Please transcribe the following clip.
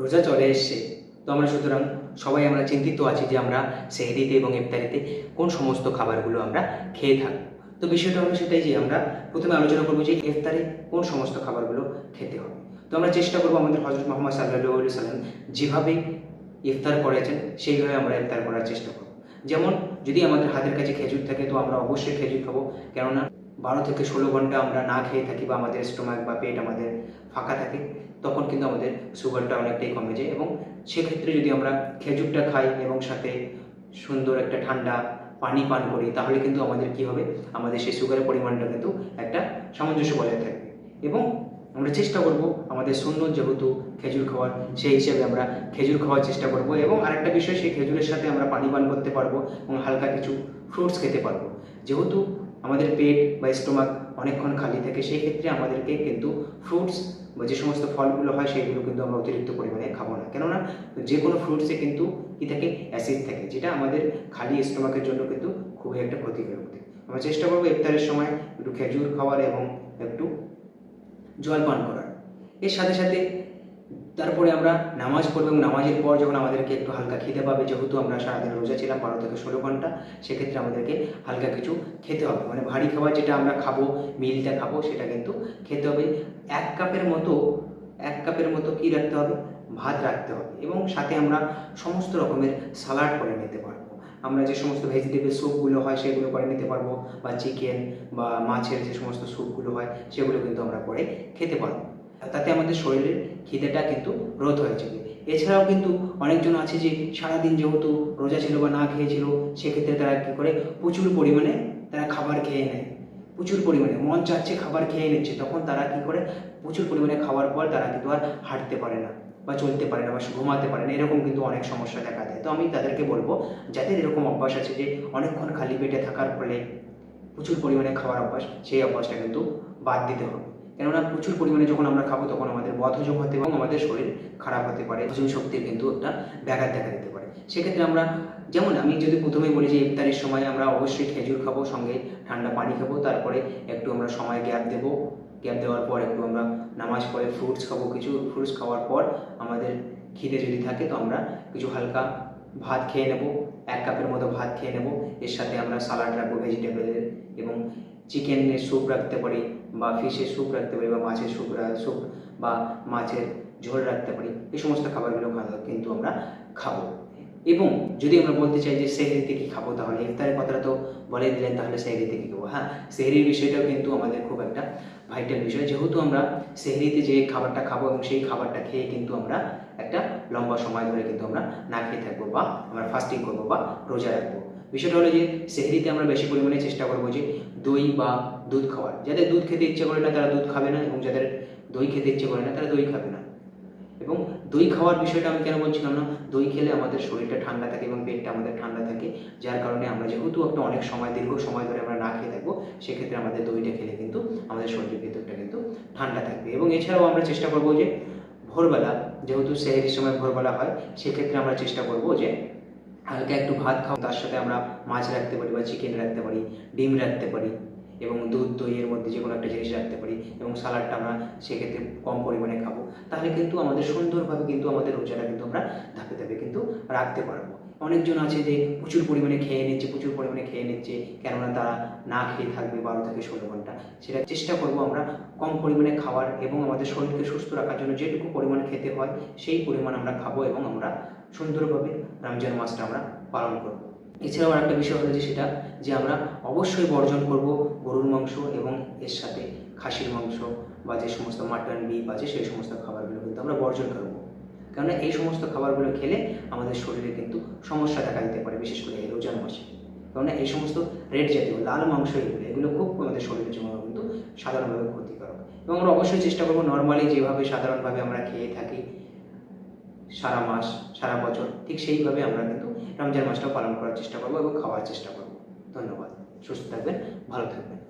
রোজা চলে এসছে। তো আমরা সুতরাং সবাই আমরা চিন্তিত আছি যে আমরা সেহরিতে এবং ইফতারিতে কোন সমস্ত খাবারগুলো আমরা খেয়ে থাকব। তো বিষয়টা হলো সেটাই যে আমরা প্রথমে আলোচনা করব যে ইফতারে কোন সমস্ত খাবারগুলো খেতে হবে। তো আমরা চেষ্টা করব আমাদের হজরত মোহাম্মদ সাল্লাহ সাল্লাম যেভাবে ইফতার করেছেন, সেইভাবে আমরা ইফতার করার চেষ্টা করব। যেমন যদি আমাদের হাতের কাছে খেজুর থাকে, তো আমরা অবশ্যই খেজুর খাব। কেননা বারো থেকে ষোলো ঘণ্টা আমরা না খেয়ে থাকি বা আমাদের স্টোমাক বা পেট আমাদের ফাঁকা থাকে, তখন কিন্তু আমাদের সুগারটা অনেকটাই কমে যায় এবং সেক্ষেত্রে যদি আমরা খেজুরটা খাই এবং সাথে সুন্দর একটা ঠান্ডা পানি পান করি, তাহলে কিন্তু আমাদের কি হবে? আমাদের সেই সুগারের পরিমাণটা কিন্তু একটা সামঞ্জস্য বজায় থাকবে এবং আমরা চেষ্টা করব আমাদের সুন্দর যেহেতু খেজুর খাওয়ার, সেই হিসেবে আমরা খেজুর খাওয়ার চেষ্টা করব এবং আরেকটা বিষয়, সেই খেজুরের সাথে আমরা পানি পান করতে পারব এবং হালকা কিছু ফ্রুটস খেতে পারব। যেহেতু আমাদের পেট বা স্টোমাক অনেকক্ষণ খালি থাকে, সেই ক্ষেত্রে আমাদেরকে কিন্তু ফ্রুটস বা যে সমস্ত ফলগুলো হয়, সেগুলো কিন্তু আমরা অতিরিক্ত পরিমাণে খাব না। কেননা যে কোনো ফ্রুটসে কিন্তু কি থাকে? অ্যাসিড থাকে, যেটা আমাদের খালি স্টোমাকের জন্য কিন্তু খুবই একটা ক্ষতিকারক দিক আমরা চেষ্টা করব ইফতারের সময় একটু খেজুর খাওয়ার এবং একটু জল পান করার। এর সাথে সাথে তারপরে আমরা নামাজ পড়ব এবং নামাজের পর যখন আমাদেরকে একটু হালকা খেতে পাবে, যেহেতু আমরা সারাদিন রোজা ছিলাম বারো থেকে ষোলো ঘণ্টা, সেক্ষেত্রে আমাদেরকে হালকা কিছু খেতে হবে। মানে ভারী খাবার যেটা আমরা খাব, মিলটা খাব, সেটা কিন্তু খেতে হবে। এক কাপের মতো, এক কাপের মতো কি রাখতে হবে? ভাত রাখতে হবে এবং সাথে আমরা সমস্ত রকমের সালাড করে নিতে পারব। আমরা যে সমস্ত ভেজিটেবল স্যুপগুলো হয়, সেগুলো করে নিতে পারব, বা চিকেন বা মাছের যে সমস্ত স্যুপগুলো হয়, সেগুলো কিন্তু আমরা করে খেতে পারব। তাতে আমাদের শরীরের খিদেটা কিন্তু রোধ হয়ে যাবে। এছাড়াও কিন্তু অনেকজন আছে যে সারাদিন যেহেতু রোজা ছিল বা না খেয়েছিল, সেক্ষেত্রে তারা কী করে? প্রচুর পরিমাণে তারা খাবার খেয়ে নেয়। প্রচুর পরিমাণে, মন চাচ্ছে খাবার খেয়ে নিচ্ছে, তখন তারা কী করে? প্রচুর পরিমাণে খাওয়ার পর তারা কিন্তু আর হাঁটতে পারে না বা চলতে পারে না বা ঘুমাতে পারে না, এরকম কিন্তু অনেক সমস্যা দেখা দেয়। তো আমি তাদেরকে বলব, যাদের এরকম অভ্যাস আছে যে অনেকক্ষণ খালি পেটে থাকার ফলে প্রচুর পরিমাণে খাওয়ার অভ্যাস, সেই অভ্যাসটা কিন্তু বাদ দিতে হবে। কেননা প্রচুর পরিমাণে যখন আমরা খাব তখন আমাদের বদহজম হতে এবং আমাদের শরীর খারাপ হতে পারে। হজম শক্তির কিন্তু একটা ব্যাঘাত দেখা দিতে পারে। সেক্ষেত্রে আমরা যেমন আমি যদি প্রথমেই বলি যে ইফতারের সময় আমরা অবশ্যই খেজুর খাব, সঙ্গে ঠান্ডা পানি খাব, তারপরে একটু আমরা সময় গ্যাপ দেবো। গ্যাপ দেওয়ার পর একটু আমরা নামাজ পড়ে ফ্রুটস খাব। কিছু ফ্রুটস খাওয়ার পর আমাদের খিদে যদি থাকে তো আমরা কিছু হালকা ভাত খেয়ে নেব, এক কাপের মতো ভাত খেয়ে নেব। এর সাথে আমরা সালাড রাখব ভেজিটেবলের এবং চিকেনের স্যুপ রাখতে পারি। বা ফিশের স্যুপ রাখতে পারি বা মাছের স্যুপ স্যুপ বা মাছের ঝোল রাখতে পারি, এই সমস্ত খাবারগুলো কিন্তু আমরা খাব। এবং যদি আমরা বলতে চাই যে সেহরিতে কি খাব, তাহলে ইফতারের কথাটা তো বলে দিলেন, তাহলে সেহরিতে কি খাব? হ্যাঁ সেহরির বিষয়টাও কিন্তু আমাদের খুব একটা ভাইটাল বিষয়। যেহেতু আমরা সেহরিতে যে খাবারটা খাব এবং সেই খাবারটা খেয়ে কিন্তু আমরা একটা লম্বা সময় ধরে কিন্তু আমরা না খেয়ে থাকব বা আমরা ফাস্টিং করব বা রোজা রাখব। বিষয়টা হলো যে সেহরিতে আমরা বেশি পরিমাণে চেষ্টা করব যে দই বা দুধ খাওয়ার। যাদের দুধ খেতে ইচ্ছে করে না তারা দুধ খাবে না এবং যাদের দই খেতে ইচ্ছে করে না তারা দই খাবে না। এবং দই খাওয়ার বিষয়টা আমি কেন বলছিলাম না? দই খেলে আমাদের শরীরটা ঠান্ডা থাকে এবং পেটটা আমাদের ঠান্ডা থাকে, যার কারণে আমরা যেহেতু একটা অনেক সময়, দীর্ঘ সময় ধরে আমরা না খেয়ে থাকব, সেক্ষেত্রে আমাদের দইটা খেলে কিন্তু আমাদের শরীরের ভেতরটা কিন্তু ঠান্ডা থাকবে। এবং এছাড়াও আমরা চেষ্টা করব যে ভোরবেলা, যেহেতু সেহেরির সময় ভোরবেলা হয়, সেক্ষেত্রে আমরা চেষ্টা করব যে হালকা একটু ভাত খাও, তার সাথে আমরা মাছ রাখতে পারি বা চিকেন রাখতে পারি, ডিম রাখতে পারি এবং দুধ দইয়ের মধ্যে যে কোনো একটা জিনিস রাখতে পারি এবং সালাডটা আমরা সেক্ষেত্রে কম পরিমাণে খাব। তাহলে কিন্তু আমাদের সুন্দরভাবে কিন্তু আমাদের রোজাটা কিন্তু আমরা ধাপে ধাপে কিন্তু রাখতে পারব। অনেকজন আছে যে প্রচুর পরিমাণে খেয়ে নিচ্ছে, প্রচুর পরিমাণে খেয়ে নিচ্ছে, কেননা তারা না খেয়ে থাকবে বারো থেকে ষোলো ঘণ্টা। সেটা চেষ্টা করব আমরা কম পরিমাণে খাওয়ার এবং আমাদের শরীরকে সুস্থ রাখার জন্য যেটুকু পরিমাণ খেতে হয়, সেই পরিমাণ আমরা খাব এবং আমরা সুন্দরভাবে রমজান মাসটা আমরা পালন করব। এছাড়াও একটা বিষয় হলো যে সেটা যে আমরা অবশ্যই বর্জন করব গরুর মাংস এবং এর সাথে খাসির মাংস বা যে সমস্ত মাটন, বিফ আছে সেই সমস্ত খাবারগুলো কিন্তু আমরা বর্জন করব। কেননা এই সমস্ত খাবারগুলো খেলে আমাদের শরীরে কিন্তু সমস্যা দেখা দিতে পারে, বিশেষ করে এই রোজার মাসে। কেননা এই সমস্ত রেড জাতীয়, লাল মাংস এগুলো এগুলো খুব আমাদের শরীরের জন্য কিন্তু সাধারণভাবে ক্ষতিকারক। এবং আমরা অবশ্যই চেষ্টা করব নর্মালি যেভাবে সাধারণভাবে আমরা খেয়ে থাকি, সারা মাস, সারা বছর, ঠিক সেইভাবে আমরা কিন্তু রমজান মাসটাও পালন করার চেষ্টা করব এবং খাওয়ার চেষ্টা করব। ধন্যবাদ। সুস্থ থাকবেন, ভালো থাকবেন।